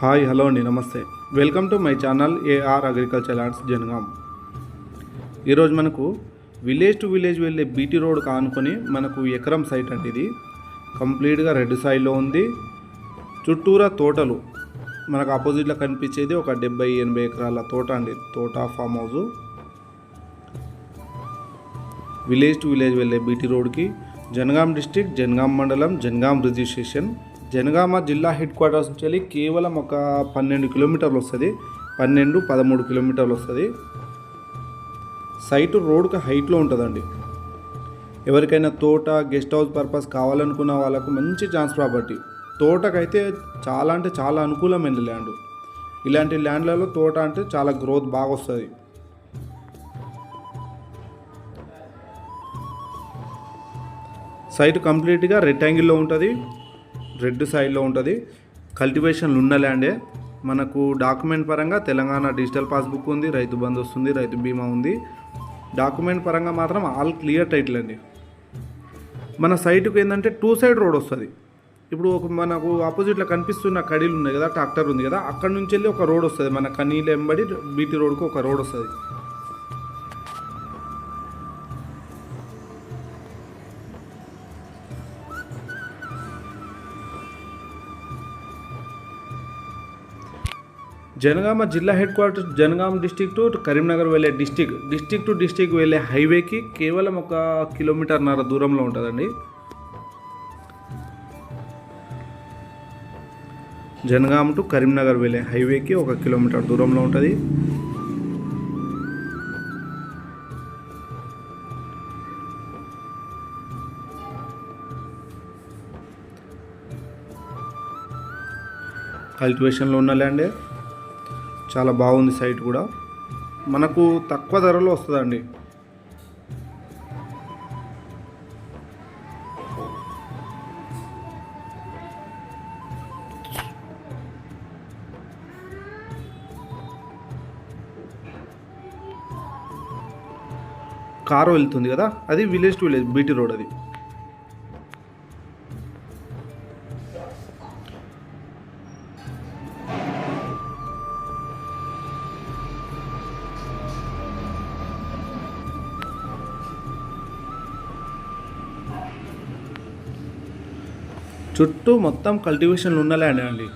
Hi hello అండి నమస్తే. Welcome to my channel AR agriculture lands Jangaon. ఈరోజు మనకు విలేజ్ టు విలేజ్ వెళ్ళే బీటీ రోడ్ కానుకొని మనకు ఎకరం సైట్ అండి ఇది. కంప్లీట్గా రెడ్ సైడ్లో ఉంది. చుట్టూరా తోటలు. మనకు ఆపోజిట్లో కనిపించేది ఒక డెబ్బై ఎనభై ఎకరాల తోట అండి. తోట farm house. Village to village వెళ్ళే బీటీ రోడ్కి జనగాం డిస్టిక్ జనగాం మండలం జనగాం రిజిస్ట్రేషన్. జనగామ జిల్లా హెడ్ క్వార్టర్స్ నుంచి వెళ్ళి కేవలం ఒక పన్నెండు కిలోమీటర్లు వస్తుంది. పన్నెండు పదమూడు కిలోమీటర్లు వస్తుంది. సైటు రోడ్కి హైట్లో ఉంటుందండి. ఎవరికైనా తోట గెస్ట్ హౌస్ పర్పస్ కావాలనుకున్న వాళ్ళకు మంచి ఛాన్స్ ప్రాపర్టీ. తోటకైతే చాలా అంటే చాలా అనుకూలమైన ల్యాండ్. ఇలాంటి ల్యాండ్లలో తోట అంటే చాలా గ్రోత్ బాగా వస్తుంది సైట్ కంప్లీట్గా రెక్టాంగిల్లో ఉంటుంది. రెడ్ సైడ్లో ఉంటుంది. కల్టివేషన్లు ఉన్న ల్యాండే. మనకు డాక్యుమెంట్ పరంగా తెలంగాణ డిజిటల్ పాస్బుక్ ఉంది రైతు బంధు వస్తుంది రైతు బీమా ఉంది. డాక్యుమెంట్ పరంగా మాత్రం ఆల్ క్లియర్ టైటిల్ అండి. మన సైట్కు ఏంటంటే టూ సైడ్ రోడ్ వస్తుంది. ఇప్పుడు ఒక మనకు ఆపోజిట్లో కనిపిస్తున్న కడీలు ఉన్నాయి కదా ట్రాక్టర్ ఉంది కదా అక్కడ నుంచి వెళ్ళి ఒక రోడ్ వస్తుంది. మన కనీలు ఎంబడి బీటీ రోడ్కు ఒక రోడ్ వస్తుంది. జనగామ జిల్లా head quarter Jangaon district to Karimnagar వెళ్ళే డిస్టిక్ డిస్టిక్ టు డిస్టిక్ వెళ్ళే హైవేకి కేవలం ఒక కిలోమీటర్న్నర దూరంలో ఉంటుందండి. జనగామ టు కరీంనగర్ వెళ్ళే హైవేకి ఒక కిలోమీటర్ దూరంలో ఉంటుంది. కల్టివేషన్లో ఉన్న ల్యాండే. చాలా బాగుంది సైట్ కూడా. మనకు తక్కువ ధరలో వస్తుందండి. కారు వెళ్తుంది కదా? అది village to village BT road అది. చుట్టూ మొత్తం కల్టివేషన్లు ఉన్న ల్యాండ్ అండి.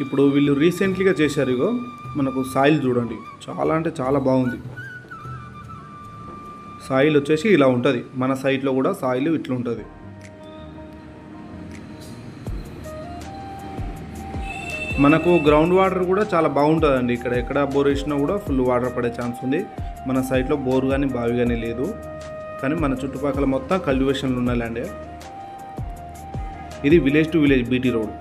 ఇప్పుడు వీళ్ళు రీసెంట్లీగా చేశారు ఇగో మనకు సాయిల్ చూడండి. చాలా అంటే చాలా బాగుంది. సాయిల్ వచ్చేసి ఇలా ఉంటుంది. మన సైట్లో కూడా సాయిల్ ఇట్లా ఉంటుంది. మనకు గ్రౌండ్ వాటర్ కూడా చాలా బాగుంటుందండి. ఇక్కడ ఎక్కడ బోర్ వేసినా కూడా ఫుల్ వాటర్ పడే ఛాన్స్ ఉంది. మన సైట్లో బోర్ కానీ బావి కానీ లేదు. కానీ మన చుట్టుపక్కల మొత్తం కల్టివేషన్లు ఉన్న ఇది village to village BT road.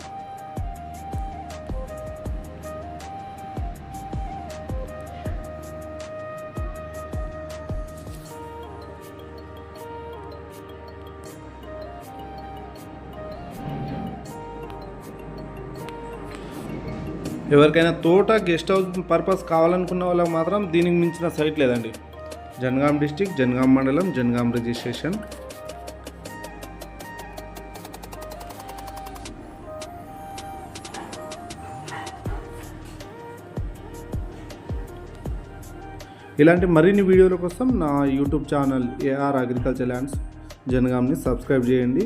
ఎవరికైనా తోట గెస్ట్ హౌస్ పర్పస్ కావాలనుకున్న వాళ్ళకి మాత్రం దీనికి మించిన సైట్ లేదండి. జనగాం డిస్టిక్ జనగాం మండలం జనగాం రిజిస్ట్రేషన్. ఇలాంటి మరిన్ని వీడియోల కోసం నా YouTube channel AR agriculture lands జనగామ్ని subscribe చేయండి.